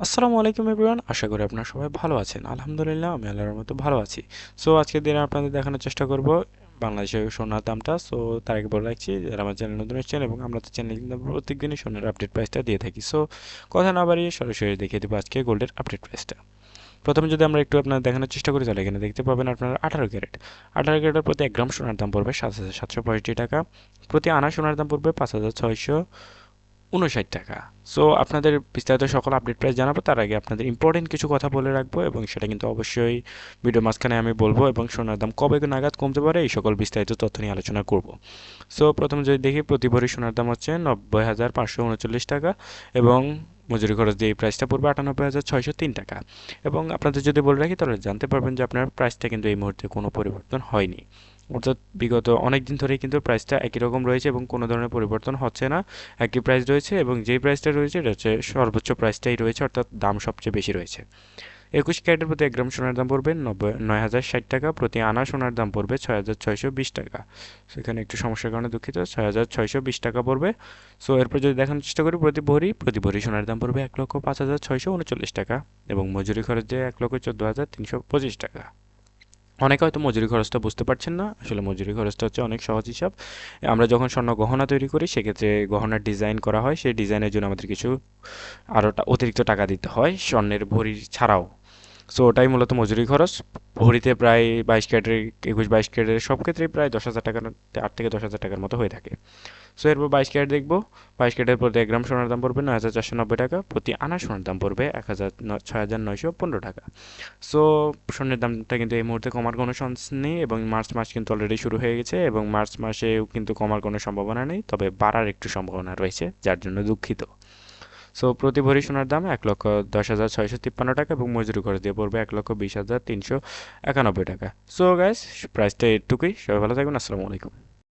আসসালামু আলাইকুম এভরিওয়ান, আশা করি আপনারা সবাই ভালো আছেন। আলহামদুলিল্লাহ, আমি আল্লাহর মতো ভালো আছি। সো, আজকের দিনে আপনাদের দেখানোর চেষ্টা করব বাংলাদেশের সোনার দামটা। সো, তার আগে বলে রাখছি, যারা আমার চ্যানেল নতুন এসেছেন এবং আমরা তো চ্যানেল কিন্তু প্রত্যেক দিনই সোনার আপডেট প্রাইসটা দিয়ে থাকি। সো, কথা না বাড়িয়ে সরাসরি দেখিয়ে দেবো আজকে গোল্ডের আপডেট প্রাইসটা প্রথমে যদি আমরা একটু আপনার দেখানোর চেষ্টা করি, তাহলে এখানে দেখতে পাবেন আপনারা আঠারো ক্যারেট। আঠারো ক্যারেটের প্রতি এক গ্রাম সোনার দাম পড়বে সাত হাজার সাতশো পঁয়ষট্টি টাকা। প্রতি আনা সোনার দাম পড়বে পাঁচ হাজার ছয়শো উনষাট টাকা। সো আপনাদের বিস্তারিত সকল আপডেট প্রাইস জানাব, তার আগে আপনাদের ইম্পর্টেন্ট কিছু কথা বলে রাখব এবং সেটা কিন্তু অবশ্যই ভিডিও মাঝখানে আমি বলব এবং সোনার দাম কবে নাগাদ কমতে পারে এই সকল বিস্তারিত তথ্য নিয়ে আলোচনা করব। সো প্রথমে যদি দেখি, প্রতি ভরি সোনার দাম হচ্ছে নব্বই হাজার পাঁচশো উনচল্লিশ টাকা এবং মজুরি খরচ দিয়ে এই প্রাইসটা পড়বে আটানব্বই হাজার ছয়শো তিন টাকা। এবং আপনাদের যদি বলে রাখি, তাহলে জানতে পারবেন যে আপনার প্রাইসটা কিন্তু এই মুহূর্তে কোনো পরিবর্তন হয়নি। অর্থাৎ বিগত অনেক দিন ধরেই কিন্তু প্রাইসটা একই রকম রয়েছে এবং কোনো ধরনের পরিবর্তন হচ্ছে না। একই প্রাইস রয়েছে এবং যেই প্রাইসটা রয়েছে, এটা হচ্ছে সর্বোচ্চ প্রাইসটাই রয়েছে, অর্থাৎ দাম সবচেয়ে বেশি রয়েছে। একুশ ক্যারেটের প্রতি এক গ্রাম সোনার দাম পড়বে নব্বই, নয় হাজার ষাট টাকা, প্রতি আনা সোনার দাম পড়বে ছয় হাজার ছয়শো বিশ টাকা। সেখানে একটু সমস্যার কারণে দুঃখিত, ছয় হাজার ছয়শো বিশ টাকা পড়বে। সো এরপর যদি দেখানোর চেষ্টা করি, প্রতি ভরি প্রতি ভরি সোনার দাম পড়বে এক লক্ষ পাঁচ হাজার ছয়শো উনচল্লিশ টাকা এবং মজুরি খরচ দিয়ে এক লক্ষ চোদ্দ হাজার তিনশো পঁচিশ টাকা। অনেকে হয়তো মজুরি খরচটা বুঝতে পারছেন না। আসলে মজুরি খরচটা হচ্ছে অনেক সহজ হিসাব। আমরা যখন স্বর্ণ গহনা তৈরি করি, সেক্ষেত্রে গহনার ডিজাইন করা হয়। সেই ডিজাইনের জন্য আমাদের কিছু আরও অতিরিক্ত টাকা দিতে হয় স্বর্ণের ভরি ছাড়াও। সো ওটাই মূলত মজুরি খরচ। ভরিতে প্রায় বাইশ ক্যারেটের, একুশ বাইশ ক্যারেটের সব ক্ষেত্রেই প্রায় দশ হাজার টাকার আট থেকে দশ হাজার টাকার মতো হয়ে থাকে। সো এরপর বাইশ ক্যারেট দেখব। বাইশ ক্যারেটের প্রতি এক গ্রাম সোনার দাম পড়বে নয় হাজার চারশো নব্বই টাকা, প্রতি আনা সোনার দাম পড়বে এক হাজার ছয় হাজার নয়শো পনেরো টাকা। সো স্বর্ণের দামটা কিন্তু এই মুহূর্তে কমার কোনো চান্স নেই এবং মার্চ মাস কিন্তু অলরেডি শুরু হয়ে গেছে এবং মার্চ মাসেও কিন্তু কমার কোনো সম্ভাবনা নেই, তবে বাড়ার একটু সম্ভাবনা রয়েছে, যার জন্য দুঃখিত। সো প্রতি ভরি সোনার দাম এক লক্ষ দশ হাজার ছয়শো তিপ্পান্ন টাকা এবং মজুরি করে দিয়ে পড়বে এক লক্ষ বিশ হাজার তিনশো একানব্বই টাকা। সো গ্যাস প্রাইসটা এটুকুই। সবাই ভালো থাকবেন। আসসালামু আলাইকুম।